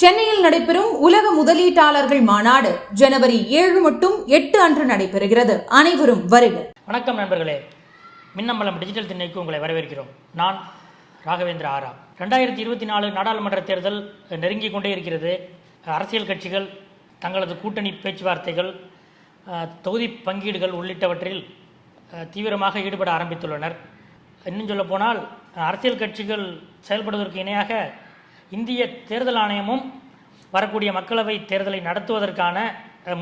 சென்னையில் நடைபெறும் உலக முதலீட்டாளர்கள் மாநாடு ஜனவரி ஏழு மட்டும் எட்டு அன்று நடைபெறுகிறது. அனைவரும் வருக. வணக்கம் நண்பர்களே. மின்னம்பலம் டிஜிட்டல் திண்ணைக்கு உங்களை வரவேற்கிறோம். நான் ராகவேந்திர ஆரா. ரெண்டாயிரத்தி இருபத்தி நாலு நாடாளுமன்ற தேர்தல் நெருங்கிக் கொண்டே இருக்கிறது. அரசியல் கட்சிகள் தங்களது கூட்டணி பேச்சுவார்த்தைகள் தொகுதி பங்கீடுகள் உள்ளிட்டவற்றில் தீவிரமாக ஈடுபட ஆரம்பித்துள்ளனர். இன்னும் சொல்ல போனால் அரசியல் கட்சிகள் செயல்படுவதற்கு இணையாக இந்திய தேர்தல் ஆணையமும் வரக்கூடிய மக்களவை தேர்தலை நடத்துவதற்கான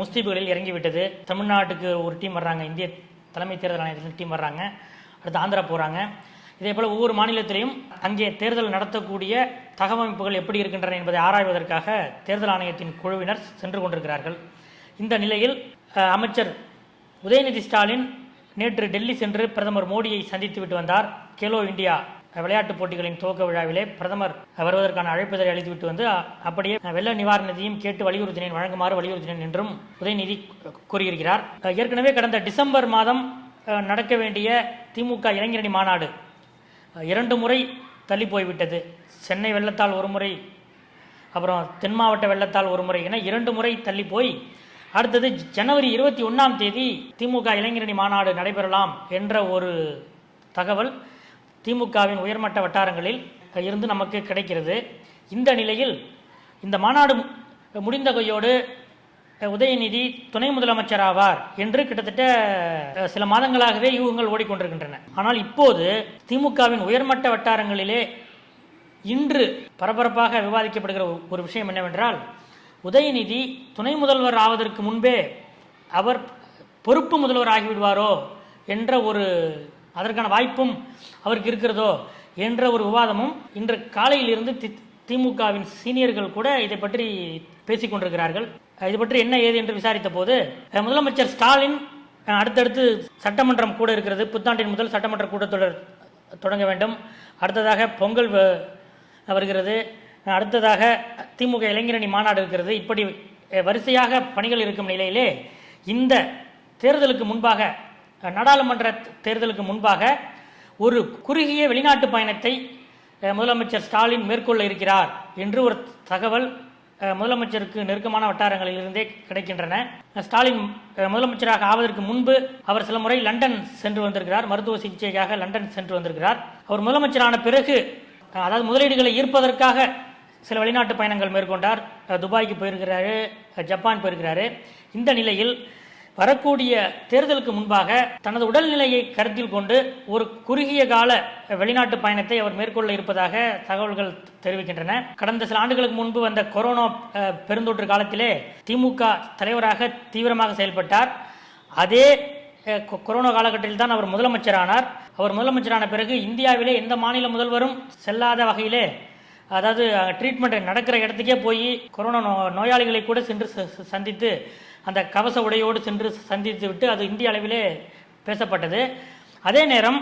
முஸ்தீபுகளில் இறங்கிவிட்டது. தமிழ்நாட்டுக்கு ஒரு டீம் வர்றாங்க. இந்திய தலைமை தேர்தல் ஆணையத்தில் டீம் வர்றாங்க. அடுத்து ஆந்திரா போகிறாங்க இதே போல் ஒவ்வொரு மாநிலத்திலையும் அங்கே தேர்தல் நடத்தக்கூடிய தகவமைப்புகள் எப்படி இருக்கின்றன என்பதை ஆராய்வதற்காக தேர்தல் ஆணையத்தின் குழுவினர் சென்று கொண்டிருக்கிறார்கள். இந்த நிலையில் அமைச்சர் உதயநிதி ஸ்டாலின் நேற்று டெல்லி சென்று பிரதமர் மோடியை சந்தித்து விட்டு வந்தார். கேலோ இந்தியா விளையாட்டுப் போட்டிகளின் துவக்க விழாவிலே பிரதமர் வருவதற்கான அழைப்புதலை அளித்துவிட்டு வந்து அப்படியே வெள்ள நிவாரண நிதியும் கேட்டு வலியுறுத்தினேன் வழங்குமாறு வலியுறுத்தினேன் என்றும் உதயநிதி கூறியிருக்கிறார். ஏற்கனவே கடந்த டிசம்பர் மாதம் நடக்க வேண்டிய திமுக இளைஞரணி மாநாடு இரண்டு முறை தள்ளி போய்விட்டது. சென்னை வெள்ளத்தால் ஒரு முறை அப்புறம் தென் மாவட்ட வெள்ளத்தால் ஒரு முறை என இரண்டு முறை தள்ளி போய் அடுத்தது ஜனவரி இருபத்தி ஒன்றாம் தேதி திமுக இளைஞரணி மாநாடு நடைபெறலாம் என்ற ஒரு தகவல் திமுகவின் உயர்மட்ட வட்டாரங்களில் இருந்து நமக்கு கிடைக்கிறது. இந்த நிலையில் இந்த மாநாடு முடிந்தகையோடு முடிந்த கையோடு உதயநிதி துணை முதலமைச்சர் ஆவார் என்று கிட்டத்தட்ட சில மாதங்களாகவே யூகங்கள் ஓடிக்கொண்டிருக்கின்றன. ஆனால் இப்போது திமுகவின் உயர்மட்ட வட்டாரங்களிலே இன்று பரபரப்பாக விவாதிக்கப்படுகிற ஒரு விஷயம் என்னவென்றால் உதயநிதி துணை முதல்வர் ஆவதற்கு முன்பே அவர் பொறுப்பு முதல்வர் ஆகிவிடுவாரோ என்ற ஒரு அதற்கான வாய்ப்பும் அவருக்கு இருக்கிறதோ என்ற ஒரு விவாதமும் இன்று காலையிலிருந்து தி திமுகவின் சீனியர்கள் கூட இதை பற்றி பேசிக் கொண்டிருக்கிறார்கள். அஹ் இது பற்றி என்ன ஏது என்று விசாரித்த போது முதலமைச்சர் ஸ்டாலின் அடுத்தடுத்து சட்டமன்றம் கூட இருக்கிறது. புத்தாண்டின் முதல் சட்டமன்ற கூட்டத்தொடர் தொடங்க வேண்டும். அடுத்ததாக பொங்கல் வ- வருகிறது. அடுத்ததாக திமுக இளைஞரணி மாநாடு இருக்கிறது. இப்படி வரிசையாக பணிகள் இருக்கும் நிலையிலே இந்த தேர்தலுக்கு முன்பாக நாடாளுமன்ற தேர்தலுக்கு முன்பாக ஒரு குறுகிய வெளிநாட்டு பயணத்தை முதலமைச்சர் ஸ்டாலின் மேற்கொள்ள இருக்கிறார் என்று ஒரு தகவல் முதலமைச்சருக்கு நெருக்கமான வட்டாரங்களில் இருந்தே கிடைக்கின்றன. ஸ்டாலின் முதலமைச்சராக ஆவதற்கு முன்பு அவர் சில முறை லண்டன் சென்று வந்திருக்கிறார். மருத்துவ சிகிச்சைக்காக லண்டன் சென்று வந்திருக்கிறார். அவர் முதலமைச்சரான பிறகு அதாவது முதலீடுகளை ஈர்ப்பதற்காக சில வெளிநாட்டு பயணங்கள் மேற்கொண்டார். துபாய்க்கு போயிருக்கிறாரு ஜப்பான் போயிருக்கிறாரு. இந்த நிலையில் வரக்கூடிய தேர்தலுக்கு முன்பாக தனது உடல்நிலையை கருத்தில் கொண்டு ஒரு குறுகிய கால வெளிநாட்டு பயணத்தை அவர் மேற்கொள்ள இருப்பதாக தகவல்கள் தெரிவிக்கின்றன. கடந்த சில ஆண்டுகளுக்கு முன்பு வந்த கொரோனா பெருந்தொற்று காலத்திலே திமுக தலைவராக தீவிரமாக செயல்பட்டார். அதே கொ- கொரோனா காலகட்டத்தில் தான் அவர் முதலமைச்சரானார். அவர் முதலமைச்சரான பிறகு இந்தியாவிலே எந்த மாநில முதல்வரும் செல்லாத வகையிலே அதாவது ட்ரீட்மெண்ட் நடக்கிற இடத்துக்கே போய் கொரோனா நோ நோயாளிகளை கூட சென்று சந்தித்து அந்த கவச உடையோடு சென்று சந்தித்து விட்டு அது இந்திய அளவிலே பேசப்பட்டது. அதே நேரம்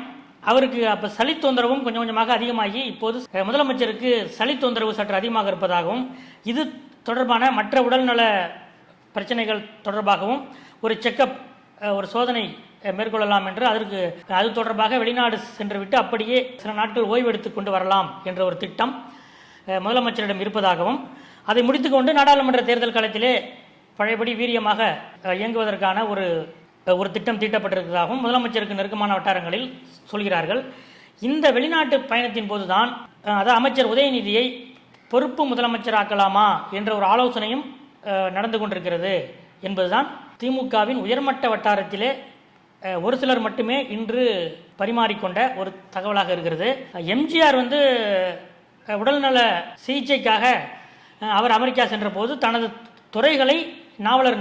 அவருக்கு அப்போ சளி தொந்தரவும் கொஞ்சம் கொஞ்சமாக அதிகமாகி இப்போது முதலமைச்சருக்கு சளி தொந்தரவு சற்று அதிகமாக இருப்பதாகவும் இது தொடர்பான மற்ற உடல்நல பிரச்சனைகள் தொடர்பாகவும் ஒரு செக்கப் ஒரு சோதனை மேற்கொள்ளலாம் என்று அதற்கு அது தொடர்பாக வெளிநாடு சென்றுவிட்டு அப்படியே சில நாட்கள் ஓய்வெடுத்து கொண்டு வரலாம் என்ற ஒரு திட்டம் முதலமைச்சரிடம் இருப்பதாகவும் அதை முடித்துக்கொண்டு நாடாளுமன்ற தேர்தல் காலத்திலே பழையபடி வீரியமாக இயங்குவதற்கான ஒரு ஒரு திட்டம் தீட்டப்பட்டிருக்கிறதாகவும் முதலமைச்சருக்கு நெருக்கமான வட்டாரங்களில் சொல்கிறார்கள். இந்த வெளிநாட்டு பயணத்தின் போதுதான் அதாவது அமைச்சர் உதயநிதியை பொறுப்பு முதலமைச்சராக்கலாமா என்ற ஒரு ஆலோசனையும் நடந்து கொண்டிருக்கிறது என்பதுதான் திமுகவின் உயர்மட்ட வட்டாரத்திலே ஒரு சிலர் மட்டுமே இன்று பரிமாறிக்கொண்ட ஒரு தகவலாக இருக்கிறது. எம்ஜிஆர் வந்து உடல்நல சிகிச்சைக்காக அவர் அமெரிக்கா சென்றபோது தனது துறைகளை நாவலர்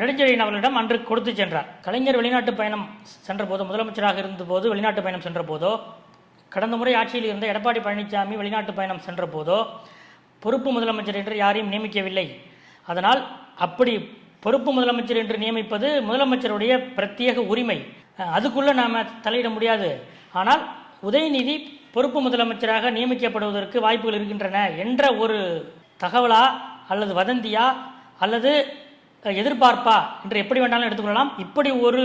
நெடுஞ்செழி நாவலரிடம் அன்று கொடுத்து சென்றார். கலைஞர் வெளிநாட்டு பயணம் சென்றபோது முதலமைச்சராக இருந்தபோது வெளிநாட்டு பயணம் சென்ற போதோ கடந்த முறை ஆட்சியில் இருந்த எடப்பாடி பழனிசாமி வெளிநாட்டு பயணம் சென்ற போதோ பொறுப்பு முதலமைச்சர் என்று யாரையும் நியமிக்கவில்லை. அதனால் அப்படி பொறுப்பு முதலமைச்சர் என்று நியமிப்பது முதலமைச்சருடைய பிரத்யேக உரிமை. அதுக்குள்ளே அதுக்குள்ள நாம தலையிட முடியாது. ஆனால் உதயநிதி பொறுப்பு முதலமைச்சராக நியமிக்கப்படுவதற்கு வாய்ப்புகள் இருக்கின்றன என்ற ஒரு தகவலா அல்லது வதந்தியா அல்லது எதிர்பார்ப்பா என்று எப்படி வேண்டாலும் எடுத்துக்கொள்ளலாம். இப்படி ஒரு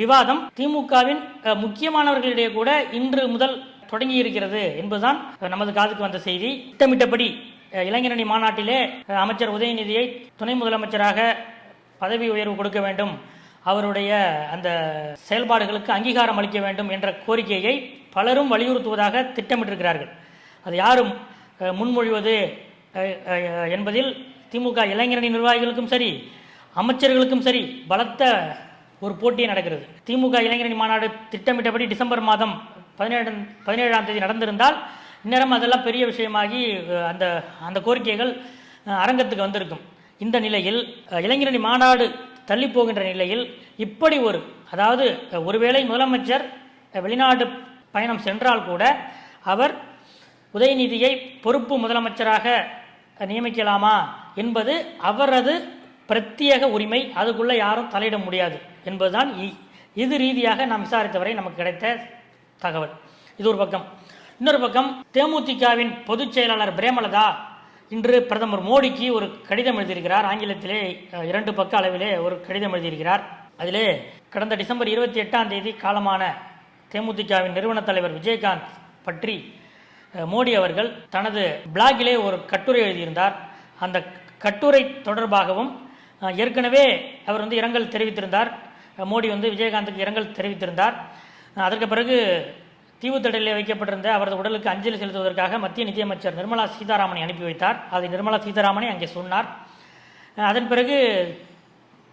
விவாதம் திமுகவின் முக்கியமானவர்களிடையே கூட இன்று முதல் தொடங்கி இருக்கிறது என்பதுதான் நமது காதுக்கு வந்த செய்தி. திட்டமிட்டபடி இளைஞரணி மாநாட்டிலே அமைச்சர் உதயநிதியை துணை முதலமைச்சராக பதவி உயர்வு கொடுக்க வேண்டும். அவருடைய அந்த செயல்பாடுகளுக்கு அங்கீகாரம் அளிக்க வேண்டும் என்ற கோரிக்கையை பலரும் வலியுறுத்துவதாக திட்டமிட்டிருக்கிறார்கள். அது யாரும் முன்மொழிவது என்பதில் திமுக இளைஞரணி நிர்வாகிகளுக்கும் சரி அமைச்சர்களுக்கும் சரி பலத்த ஒரு போட்டியே நடக்கிறது. திமுக இளைஞரணி மாநாடு திட்டமிட்டபடி டிசம்பர் மாதம் பதினேழு பதினேழாம் தேதி நடந்திருந்தால் இந்நேரம் அதெல்லாம் பெரிய விஷயமாகி அந்த அந்த கோரிக்கைகள் அரங்கத்துக்கு வந்திருக்கும். இந்த நிலையில் இளைஞரணி மாநாடு தள்ளி போகின்ற நிலையில் இப்படி ஒரு அதாவது ஒருவேளை முதலமைச்சர் வெளிநாடு பயணம் சென்றால் கூட அவர் உதயநிதியை பொறுப்பு முதலமைச்சராக நியமிக்கலாமா என்பது அவரது பிரத்யேக உரிமை அதுக்குள்ளே யாரும் தலையிட முடியாது என்பதுதான் இ- இது ரீதியாக நாம் விசாரித்தவரை நமக்கு கிடைத்த தகவல். இது ஒரு பக்கம். இன்னொரு பக்கம் தேமுதிகவின் பொதுச் செயலாளர் பிரேமலதா இன்று பிரதமர் மோடிக்கு ஒரு கடிதம் எழுதியிருக்கிறார். ஆங்கிலத்திலே இரண்டு பக்க அளவிலே ஒரு கடிதம் எழுதியிருக்கிறார். அதிலே கடந்த டிசம்பர் இருபத்தி எட்டாம் தேதி காலமான தேமுதிகவின் நிறுவன தலைவர் விஜயகாந்த் பற்றி மோடி அவர்கள் தனது பிளாகிலே ஒரு கட்டுரை எழுதியிருந்தார். அந்த கட்டுரை தொடர்பாகவும் ஏற்கனவே அவர் வந்து இரங்கல் தெரிவித்திருந்தார். மோடி வந்து விஜயகாந்துக்கு இரங்கல் தெரிவித்திருந்தார். அதற்கு பிறகு தீவுத்தடலில் வைக்கப்பட்டிருந்த அவரது உடலுக்கு அஞ்சலி செலுத்துவதற்காக மத்திய நிதியமைச்சர் நிர்மலா சீதாராமனை அனுப்பி வைத்தார். அதை நிர்மலா சீதாராமனை அங்கே சொன்னார். அதன் பிறகு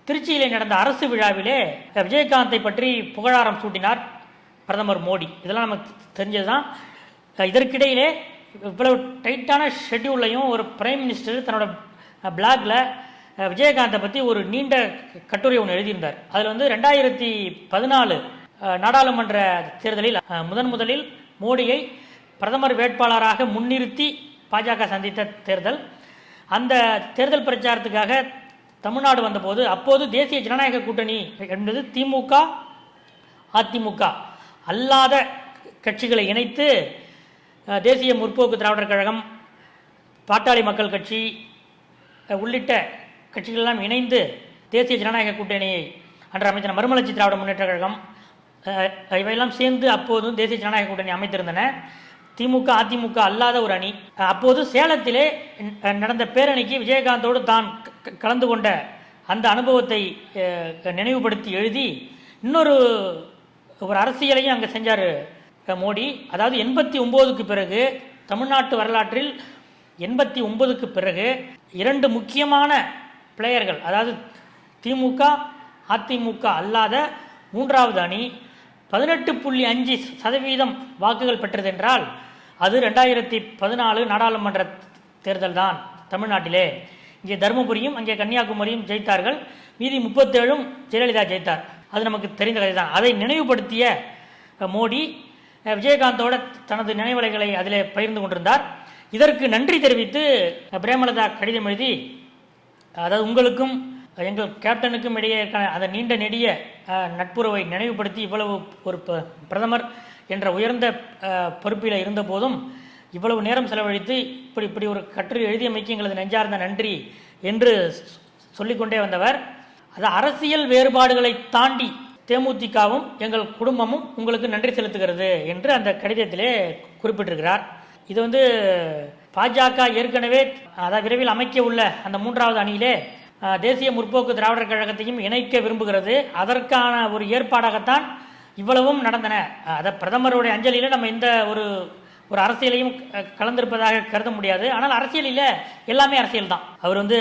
திருச்சியில் நடந்த அரசு விழாவிலே விஜயகாந்தை பற்றி புகழாரம் சூட்டினார் பிரதமர் மோடி. இதெல்லாம் நமக்கு தெரிஞ்சது தான் இதற்கிடையிலே இவ்வளவு டைட்டான ஷெட்யூல்லையும் ஒரு பிரைம் மினிஸ்டர் தன்னோட பிளாக்ல விஜயகாந்தை பற்றி ஒரு நீண்ட கட்டுரை ஒன்று எழுதியிருந்தார். அதில் வந்து ரெண்டாயிரத்தி பதினாலு நாடாளுமன்ற தேர்தலில் முதன் முதலில் மோடியை பிரதமர் வேட்பாளராக முன்னிறுத்தி பாஜக சந்தித்த தேர்தல். அந்த தேர்தல் பிரச்சாரத்துக்காக தமிழ்நாடு வந்தபோது அப்போது தேசிய ஜனநாயக கூட்டணி என்பது திமுக அதிமுக. அல்லாத கட்சிகளை இணைத்து தேசிய முற்போக்கு திராவிடர் கழகம் பாட்டாளி மக்கள் கட்சி உள்ளிட்ட கட்சிகள் எல்லாம் இணைந்து தேசிய ஜனநாயக கூட்டணியை அன்று அமைச்சர் மறுமலர்ச்சி திராவிட முன்னேற்ற கழகம் இவையெல்லாம் சேர்ந்து அப்போதும் தேசிய ஜனநாயக கூட்டணி அமைத்திருந்தன. திமுக அதிமுக அல்லாத ஒரு அணி. அப்போது சேலத்திலே நடந்த பேரணிக்கு விஜயகாந்தோடு தான் க- கலந்து கொண்ட அந்த அனுபவத்தை நினைவுபடுத்தி எழுதி இன்னொரு ஒரு அரசியலையும் அங்கே செஞ்சார் மோடி. அதாவது எண்பத்தி ஒம்போதுக்கு பிறகு தமிழ்நாட்டு வரலாற்றில் எண்பத்தி ஒன்பதுக்கு பிறகு இரண்டு முக்கியமான பிளேயர்கள் அதாவது திமுக அதிமுக அல்லாத மூன்றாவது அணி பதினெட்டு புள்ளி அஞ்சு சதவீதம் வாக்குகள் பெற்றதென்றால் அது ரெண்டாயிரத்தி பதினாலு நாடாளுமன்ற தேர்தல் தான் தமிழ்நாட்டிலே. இங்கே தருமபுரியும் அங்கே கன்னியாகுமரியும் ஜெயித்தார்கள். மீதி முப்பத்தேழும் ஜெயலலிதா ஜெயித்தார். அது நமக்கு தெரிந்த கதை தான் அதை நினைவுபடுத்திய மோடி விஜயகாந்தோட தனது நினைவலைகளை அதிலே பகிர்ந்து கொண்டிருந்தார். இதற்கு நன்றி தெரிவித்து பிரேமலதா கடிதம் எழுதி அதாவது உங்களுக்கும் எங்கள் கேப்டனுக்கும் இடையே அந்த நீண்ட நெடிய நட்புறவை நினைவுபடுத்தி இவ்வளவு ஒரு ப- பிரதமர் என்ற உயர்ந்த பொறுப்பில் இருந்த போதும் இவ்வளவு நேரம் செலவழித்து இப்படி இப்படி ஒரு கட்டுரை எழுதியமைக்கு எங்களது நெஞ்சார்ந்த நன்றி என்று சொல்லிக்கொண்டே வந்தவர். அது அரசியல் வேறுபாடுகளை தாண்டி தேமுதிகவும் எங்கள் குடும்பமும் உங்களுக்கு நன்றி செலுத்துகிறது என்று அந்த கடிதத்திலே குறிப்பிட்டிருக்கிறார். இது வந்து பாஜக ஏற்கனவே அதாவது விரைவில் அமைக்க உள்ள அந்த மூன்றாவது அணியிலே தேசிய முற்போக்கு திராவிடர் கழகத்தையும் இணைக்க விரும்புகிறது. அதற்கான ஒரு ஏற்பாடாகத்தான் இவ்வளவும் நடந்தன. அதை பிரதமருடைய அஞ்சலியில் நம்ம எந்த ஒரு ஒரு அரசியலையும் கலந்திருப்பதாக கருத முடியாது. ஆனால் அரசியலில் எல்லாமே அரசியல் தான். அவர் வந்து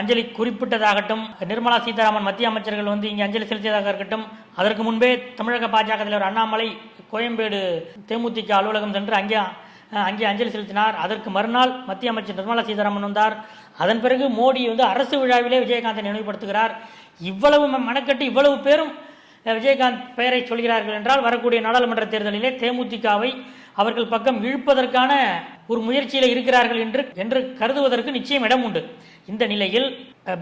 அஞ்சலி குறிப்பிட்டதாகட்டும் நிர்மலா சீதாராமன் மத்திய அமைச்சர்கள் வந்து இங்கே அஞ்சலி செலுத்தியதாக இருக்கட்டும் அதற்கு முன்பே தமிழக பாஜக தலைவர் அண்ணாமலை கோயம்பேடு தேமுதிக அலுவலகம் சென்று அங்கே அங்கே அஞ்சலி செலுத்தினார். அதற்கு மறுநாள் மத்திய அமைச்சர் நிர்மலா சீதாராமன் வந்தார். அதன் பிறகு மோடி வந்து அரசு விழாவிலே விஜயகாந்தை நினைவுபடுத்துகிறார். இவ்வளவு மனக்கட்டு இவ்வளவு பேரும் விஜயகாந்த் பெயரை சொல்கிறார்கள் என்றால் வரக்கூடிய நாடாளுமன்ற தேர்தலிலே தேமுதிகவை அவர்கள் பக்கம் இழுப்பதற்கான ஒரு முயற்சியில் இருக்கிறார்கள் என்று என்று கருதுவதற்கு நிச்சயம் இடம் உண்டு. இந்த நிலையில்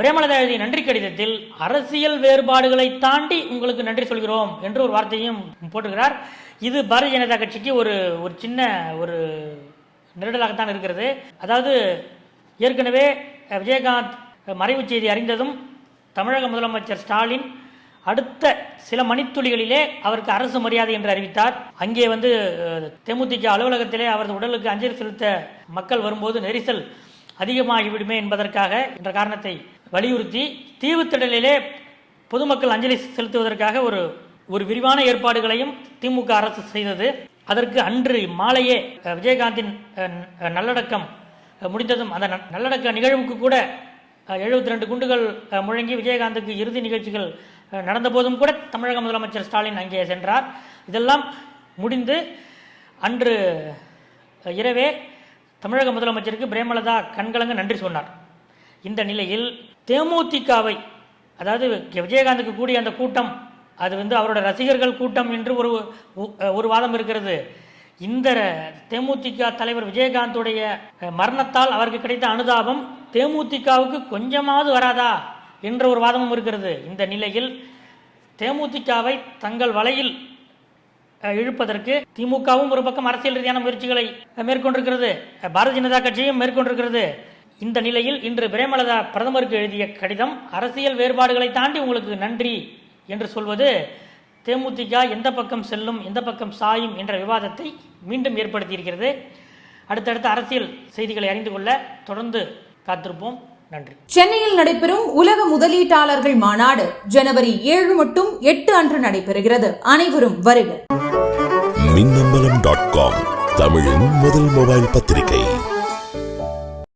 பிரேமலதா எழுதிய நன்றி கடிதத்தில் அரசியல் வேறுபாடுகளை தாண்டி உங்களுக்கு நன்றி சொல்கிறோம் என்று ஒரு வார்த்தையும் போட்டுகிறார். இது பாரதிய ஜனதா கட்சிக்கு ஒரு ஒரு சின்ன ஒரு நெருடலாகத்தான் இருக்கிறது. அதாவது ஏற்கனவே விஜயகாந்த் மறைவுச் செய்தி அறிந்ததும் தமிழக முதலமைச்சர் ஸ்டாலின் அடுத்த சில மணித்துளிகளிலே அவருக்கு அரசு மரியாதை என்று அறிவித்தார். அங்கே வந்து தேமுதிக அலுவலகத்திலே அவரது உடலுக்கு அஞ்சலி செலுத்த மக்கள் வரும்போது நெரிசல் அதிகமாகிவிடுமே என்பதற்காக என்ற காரணத்தை வலியுறுத்தி தீவுத்திடலிலே பொதுமக்கள் அஞ்சலி செலுத்துவதற்காக ஒரு ஒரு விரிவான ஏற்பாடுகளையும் திமுக அரசு செய்தது. அதற்கு அன்று மாலையே விஜயகாந்தின் நல்லடக்கம் முடிந்ததும் அந்த ந- நல்லடக்க நிகழ்வுக்கு கூட எழுபத்தி ரெண்டு குண்டுகள் முழங்கி விஜயகாந்துக்கு இறுதி நிகழ்ச்சிகள் நடந்தபோதும் நடந்த போதும் கூட தமிழக முதலமைச்சர் ஸ்டாலின் அங்கே சென்றார். இதெல்லாம் முடிந்து அன்று இரவே தமிழக முதலமைச்சருக்கு பிரேமலதா கண்கலங்க நன்றி சொன்னார். இந்த நிலையில் தேமுதிகவை அதாவது விஜயகாந்துக்கு கூடிய அந்த கூட்டம் அது வந்து அவரோட ரசிகர்கள் கூட்டம் என்று ஒரு ஒரு வாதம் இருக்கிறது. இந்த தேமுதிக தலைவர் விஜயகாந்துடைய மரணத்தால் அவருக்கு கிடைத்த அனுதாபம் தேமுதிகவுக்கு கொஞ்சமாவது வராதா என்ற ஒரு வாதமும் இருக்கிறது. இந்த நிலையில் தேமுதிகவை தங்கள் வலையில் இழுப்பதற்கு திமுகவும் ஒரு பக்கம் அரசியல் ரீதியான முயற்சிகளை மேற்கொண்டிருக்கிறது. பாரதிய ஜனதா கட்சியும் மேற்கொண்டிருக்கிறது. இந்த நிலையில் இன்று பிரேமலதா பிரதமருக்கு எழுதிய கடிதம் அரசியல் வேறுபாடுகளை தாண்டி உங்களுக்கு நன்றி. என்று சொல்வது தேமுதிக எந்த பக்கம் செல்லும் எந்த பக்கம் சாயும் என்ற விவாதத்தை மீண்டும் ஏற்படுத்தியிருக்கிறது. அடுத்தடுத்த அரசியல் செய்திகளை அறிந்து கொள்ள தொடர்ந்து காத்திருப்போம். நன்றி. சென்னையில் நடைபெறும் உலக முதலீட்டாளர்கள் மாநாடு ஜனவரி ஏழு மட்டும் எட்டு அன்று நடைபெறுகிறது. அனைவரும் வருக. மின்னம்பலம் டாட் காம் தமிழின் முதல் மொபைல் பத்திரிகை.